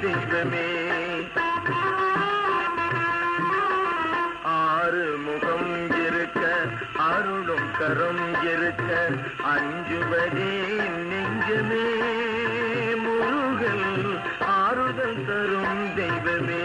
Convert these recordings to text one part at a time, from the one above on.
தெய்வமே ஆறு முகம் இருக்க அருளும் கரம் இருக்க அஞ்சுவதே நெஞ்சமே. முருகல் ஆறுதல் தரும் தெய்வமே.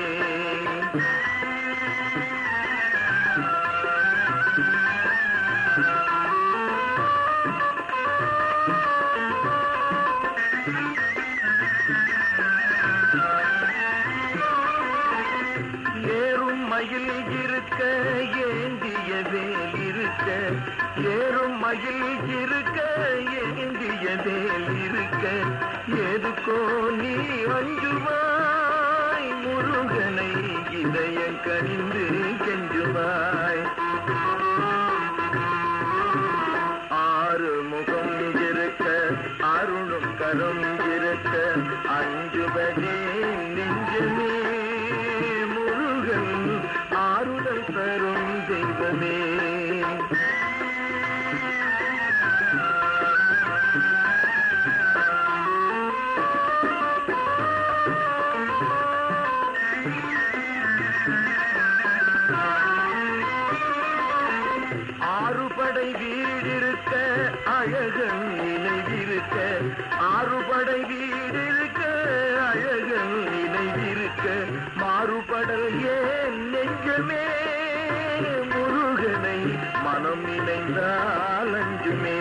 மயில் இருக்க ஏந்திய வேல் இருக்க ஏறும் மயில் இருக்க ஏந்திய வேல் இருக்க. எதுக்கோ நீ அஞ்சுவாய் முருகனை இதயம் கடிந்து கெஞ்சுவாய். ஆறு முகம் இருக்க அருணும் கரும் இருக்க அஞ்சுவதே நெஞ்சுமே. தெய்வமே ஆறுபடை வீடிருக்க அழகன் நினைவிருக்க. ஆறுபடை வீடிருக்க அழகன் நினைவிருக்க. மாறுபடல் ஏன் நெஞ்சமே மனம் இணைந்தால் அஞ்சுமே.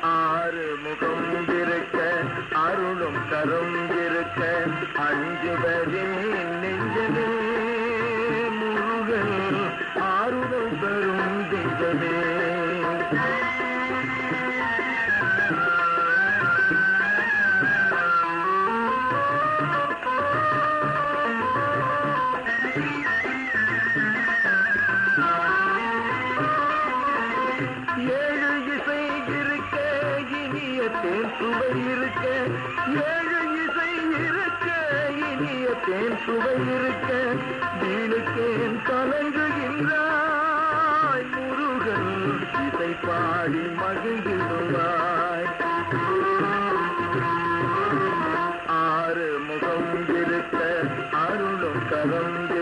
ஆறு முகம் இருக்க அருளும் கரும் இருக்க அஞ்சுவரின் நெஞ்சமே. முருகன் ஆறுதல் தரும் தெய்வமே தேன் சுவை இருக்க ஏழு இசை இருக்க இனிய தேன் சுவை இருக்க வீணுக்கேன் கலங்குகின்றாய். முருகன் இசை பாடி மகிழ்ந்திடுவாய். ஆறு முகம் இருக்க அருளும் கரம்